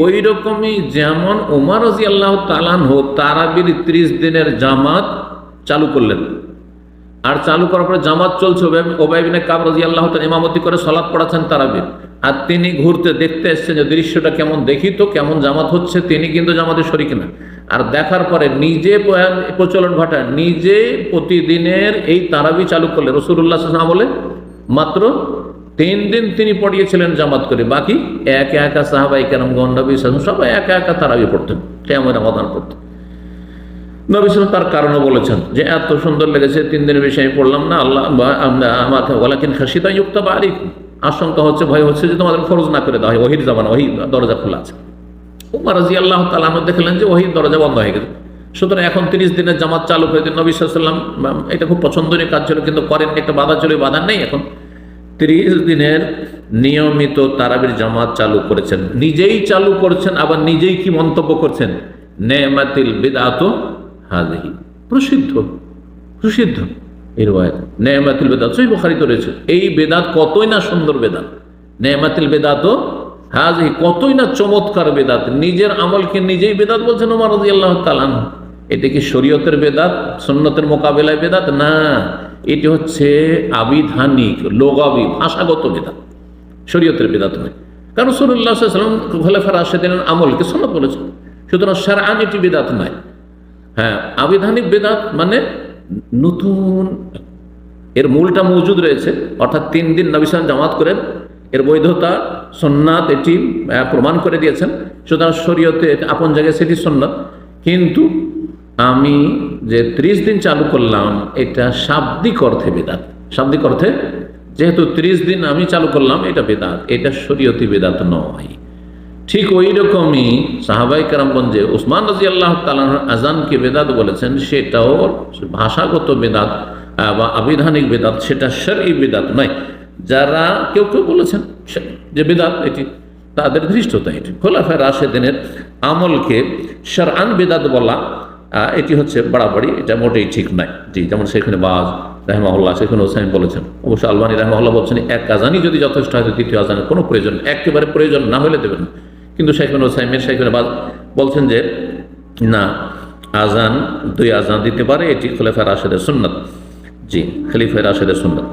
ওই রকমই যেমন ওমর রাজি আল্লাহ তালান হোক তারাবির ত্রিশ দিনের জামাত চালু করলেন। আর চালু করার পরে জামাত চলছে ওবাইবিনে কাব রাজি আল্লাহ ইমামতি করে সলাৎ পড়াচ্ছেন তারাবির। আর তিনি ঘুরতে দেখতে এসছেন যে দৃশ্যটা কেমন দেখি তো, কেমন জামাত হচ্ছে, তিনি কিন্তু জামাতে শরিক না। আর দেখার পরে নিজে প্রচলন ঘটায়, নিজে প্রতিদিনের এই তারাবি চালু করলে রসুল্লাহ আমলে মাত্র তিন দিন তিনি পড়িয়েছিলেন জামাত করে। বাকি একা একা সাহাবাই কেরম গন্ডাবি সবাই একা একা তারাবি পড়তেন কেমন অবদান নবিসাম তার কারণও বলেছেন যে, এত সুন্দর লেগেছে, তিন দিনের বেশি আমি পড়লাম না, আল্লাহ আমাকে বা আশঙ্কা হচ্ছে, ভয় হচ্ছে যে, তোমাদের ফরজ না করে দেওয়া হয় ওহির জামানা ওহি দরজা খোলা আছে। উমার রাজি আল্লাহ তালা দেখলেন যে ওহির দরজা বন্ধ হয়ে গেছে। সুতরাং এখন তিরিশ দিনের জামাত চালু দিন। নবী সাল্লাম এটা খুব পছন্দনীয় কাজ ছিল, কিন্তু করেন একটা বাধা ছিল বাধা নেই এখন। তিরিশ দিনের নিয়মিত তারাবির জামাত চালু করেছেন। নিজেই চালু করছেন, আবার নিজেই কি মন্তব্য করছেন? নেমাতিল বেদাত হাজহি প্রসিদ্ধ প্রসিদ্ধ এই রয়েছে নেমাতিল বেদাত সই বখারিত রয়েছে। এই বেদাত কতই না সুন্দর বেদাত। নেমাতিল বেদাত হাজহি কতই না চমৎকার বেদাত। নিজের আমলকে নিজেই বেদাত বলছেন ওমর রাদিয়াল্লাহু তাআলা আনহু। এটা কি শরীয়তের বেদাত, সুন্নতের মোকাবেলায় বেদাত? না। এটি হচ্ছে আবিধানিক, লোগাবি, ভাষাগত বেদাত শরীয়তের বেদাত নয় কারণ সরুল্লাহ সাল্লাম খোলাফার আশেদিনের আমলকে সন্ন্যত বলেছেন? সুতরাং সারান এটি বেদাত নয়। হ্যাঁ আবিধানিক বেদাত মানে নতুন, এর মূলটা মজুদ রয়েছে। অর্থাৎ তিন দিন নবিসান জামাত করেন, এর বৈধতা সন্ন্যাত এটি প্রমাণ করে দিয়েছেন। সুতরাং শরীয়তে আপন জায়গায় সেটি সন্ন্যাত কিন্তু আমি যে ত্রিশ দিন চালু করলাম, এটা শাব্দিক অর্থে বেদাত। শাব্দিক অর্থে, যেহেতু ত্রিশ দিন আমি চালু করলাম, এটা বেদাত। এটা শরীয়তি বেদাত নয়। ঠিক ওই রকমই সাহাবাই কারামগঞ্জে ওসমান রাজি আল্লাহ তালার আজানকে বেদাত বলেছেন, সেটাও ভাষাগত বেদাত বা আবিধানিক বেদাত, সেটা শরী বেদাত নয়। যারা কেউ কেউ বলেছেন যে বেদাত, এটি তাদের ধৃষ্টতা এটি। খোলাফায় রাশেদিনের আমলকে শারআন বেদাত বলা এটি হচ্ছে বাড়াবাড়ি, এটা মোটেই ঠিক নয়। জি, যেমন সেখানে বাজ রাহমাহুল্লাহ সেখানে হোসাইন বলেছেন। অবশ্য আলবানী রাহমাহুল্লাহ বলছেন, এক আজানই যদি যথেষ্ট হয়, তো দ্বিতীয় আজানের কোনো প্রয়োজন একেবারে প্রয়োজন না হলে দেবেন কিন্তু শেখ হোসাইমের শেখ বাজ বলছেন যে, না, আজান, দুই আজান দিতে পারে, এটি খলিফা রাশেদের সুন্নত। জি খলিফা রাশেদের সুন্নত।